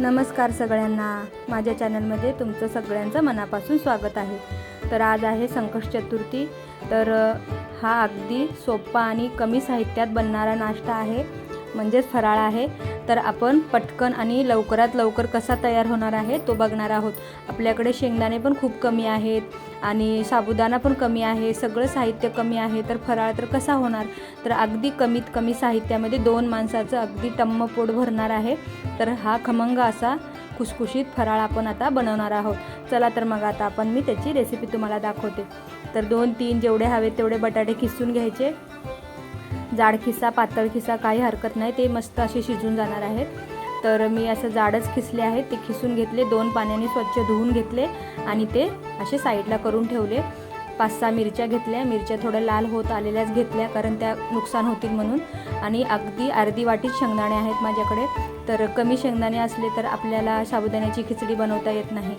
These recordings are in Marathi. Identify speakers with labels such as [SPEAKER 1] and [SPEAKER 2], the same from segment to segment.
[SPEAKER 1] नमस्कार सगळ्यांना. माझ्या चॅनलमध्ये तुमचं सगळ्यांचं मनापासून स्वागत आहे. तर आज आहे संकष्ट चतुर्थी. तर हा अगदी सोपा आणि कमी साहित्यात बनणारा नाश्ता आहे. म्हणजेच फराळ आहे. तर आपण पटकन आणि लवकरात लवकर कसा तयार होणार आहे तो बघणार आहोत. आपल्याकडे शेंगदाणे पण खूप कमी आहेत आणि साबुदाणा पण कमी आहे सगळं साहित्य कमी आहे तर फराळ तर कसा होणार? तर अगदी कमीत कमी साहित्यामध्ये दोन माणसाचं अगदी टम्म पोट भरणार आहे. तर हा खमंग असा खुसखुशीत फराळ आपण आता बनवणार आहोत. चला तर मग आता आपण मी त्याची रेसिपी तुम्हाला दाखवते. तर दोन तीन जेवढे हवे तेवढे बटाटे खिसून घ्यायचे. जाड खिसा पातळ खिसा काही हरकत नाही ते मस्त असे शिजून जाणार आहेत. तर मी असं जाडच खिसले आहेत ते खिसून घेतले दोन पाण्याने स्वच्छ धुवून घेतले आणि ते असे साईडला करून ठेवले. पाच सहा मिरच्या घेतल्या मिरच्या थोड्या लाल होत आलेल्याच घेतल्या कारण त्या नुकसान होतील म्हणून. आणि अगदी अर्धी वाटीच शेंगदाणे आहेत माझ्याकडे. तर कमी शेंगदाणे असले तर आपल्याला साबुदाण्याची खिचडी बनवता येत नाही.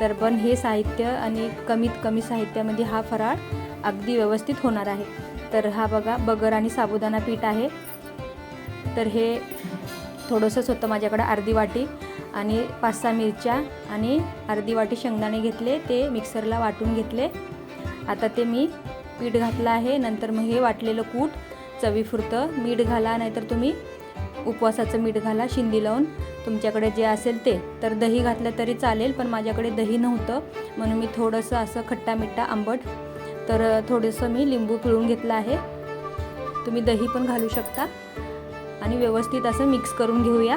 [SPEAKER 1] तर पण हे साहित्य आणि कमीत कमी साहित्यामध्ये हा फराळ अगदी व्यवस्थित होणार आहे. तर हा बघा बगर आणि साबुदाणा पीठ आहे. तर हे थोडंसंच होतं माझ्याकडं अर्धी वाटी आणि पाच सहा मिरच्या आणि अर्धी वाटी शेंगदाणे घेतले ते मिक्सरला वाटून घेतले. आता ते मी पीठ घातलं आहे नंतर मग हे वाटलेलं कूट चवीपुरतं मीठ घाला नाहीतर तुम्ही उपवासाचं मीठ घाला शिंदी लावून. तुमच्याकडे जे असेल ते. तर दही घातलं तरी चालेल पण माझ्याकडे दही नव्हतं म्हणून मी थोडंसं असं खट्टा मिठ्ठा आंबट तर थोडंसं मी लिंबू पिळून घेतलं आहे. तुम्ही दही पण घालू शकता. आणि व्यवस्थित असं मिक्स करून घेऊया.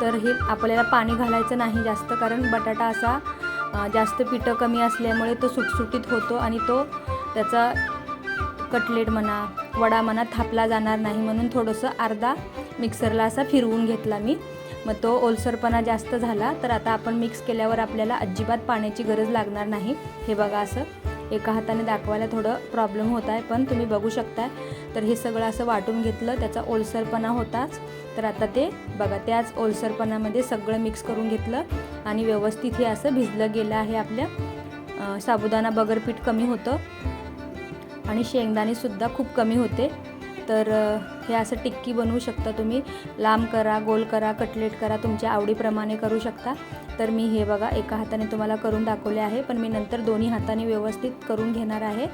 [SPEAKER 1] तर हे आपल्याला पाणी घालायचं नाही जास्त कारण बटाटा असा जास्त पिठं कमी असल्यामुळे तो सुटसुटीत होतो आणि तो त्याचा कटलेट म्हणा वडा म्हणा थापला जाणार नाही म्हणून थोडंसं अर्धा मिक्सरला असा फिरवून घेतला मी. मग तो ओलसरपणा जास्त झाला तर आता आपण मिक्स केल्यावर आपल्याला अजिबात पाण्याची गरज लागणार नाही. हे बघा असं एका हाताने दाखवायला थोडं प्रॉब्लेम होत आहे पण तुम्ही बघू शकताय. तर हे सगळं असं वाटून घेतलं त्याचा ओलसरपणा होताच. तर आता ते बघा त्याच ओलसरपणामध्ये सगळं मिक्स करून घेतलं आणि व्यवस्थित हे असं भिजलं गेलं आहे आपल्या. साबुदाणा बगर पीठ कमी होतं आणि शेंगदाणेसुद्धा खूप कमी होते. तर हे असं टिक्की बनवू शकता तुम्ही. लांब करा गोल करा कटलेट करा तुमच्या आवडीप्रमाणे करू शकता. तर मी हे बघा एका हाताने तुम्हाला करून दाखवले आहे पण मी नंतर दोन्ही हाताने व्यवस्थित करून घेणार आहे.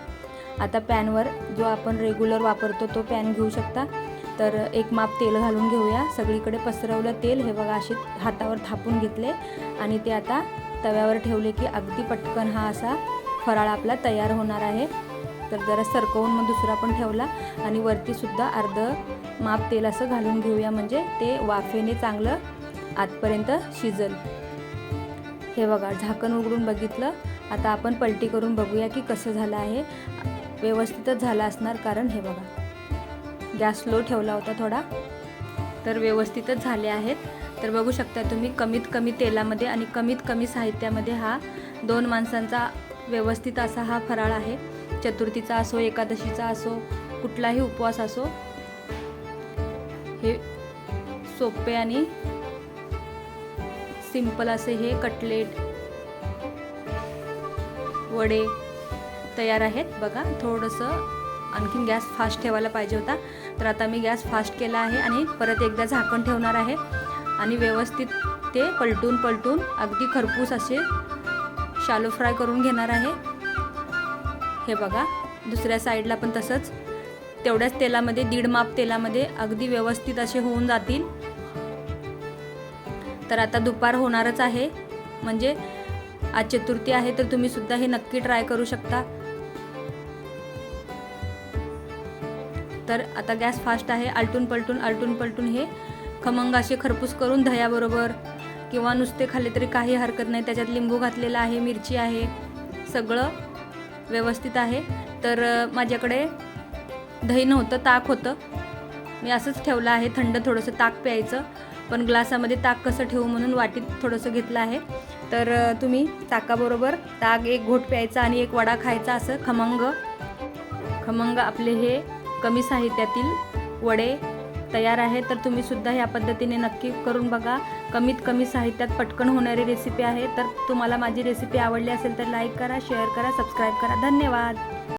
[SPEAKER 1] आता पॅनवर जो आपण रेग्युलर वापरतो तो पॅन घेऊ शकता. तर एक माप तेल घालून घेऊया. सगळीकडे पसरवलं तेल हे बघा अशी हातावर थापून घेतले. आणि ते आता तव्यावर ठेवले की अगदी पटकन हा असा फराळ आपला तयार होणार आहे. तर जरा सरकवून मग दुसरा पण ठेवला आणि वरतीसुद्धा अर्धं अर्ध माप तेल असं घालून घेऊया. म्हणजे ते वाफेने चांगलं आतपर्यंत शिजल. हे बघा झाकण उघडून बघितलं. आता आपण पलटी करून बघूया की कसं झालं आहे. व्यवस्थितच झालं असणार कारण हे बघा. गॅस स्लो ठेवला होता थोडा. तर व्यवस्थितच झाले आहेत. तर बघू शकता तुम्ही कमीत कमी तेलामध्ये आणि कमीत कमी साहित्यामध्ये हा दोन माणसांचा व्यवस्थित असा हा फराळ आहे. चतुर्थीचा असो एकादशीचा असो कुठलाही उपवास असो हे सोपे आणि सिंपल असे हे कटलेट वडे तयार आहेत. बघा थोडंसं आणखीन गॅस फास्ट ठेवायला पाहिजे होता. तर आता मी गॅस फास्ट केला आहे आणि परत एकदा झाकण ठेवणार आहे. आणि व्यवस्थित ते पलटून पलटून अगदी खरपूस असे शालो फ्राय करून घेणार आहे. हे बघा दुसऱ्या साईडला पण तसंच. तेवढ्याच तेलामध्ये दीड माप तेलामध्ये अगदी व्यवस्थित असे होऊन जातील. तर आता दुपार होणारच आहे. म्हणजे आज चतुर्थी आहे तर तुम्ही सुद्धा हे नक्की ट्राय करू शकता. तर आता गॅस फास्ट आहे आलटून पलटून आलटून पलटून हे खमंग असे खरपूस करून दह्याबरोबर किंवा नुसते खाल्ले तरी काही हरकत नाही. त्याच्यात लिंबू घातलेला आहे मिरची आहे सगळं व्यवस्थित आहे. तर माझ्याकडे दही नव्हतं ताक होतं. मी असंच ठेवलं आहे थंड थोडंसं ताक प्यायचं. पण ग्लासामध्ये ताक कसं ठेवू म्हणून वाटीत थोडंसं घेतलं आहे. तर तुम्ही ताकाबरोबर ताक एक घोट प्यायचा आणि एक वडा खायचा असं खमंग. खमंग आपले हे कमी साहित्यातील वडे तयार आहे तर तुम्ही सुद्धा ह्या पद्धतीने नक्की करून बघा. कमीत कमी साहित्यात पटकन होणारी रेसिपी आहे तर तुम्हाला माझी रेसिपी आवडली असेल तर लाईक करा शेअर करा सबस्क्राईब करा. धन्यवाद!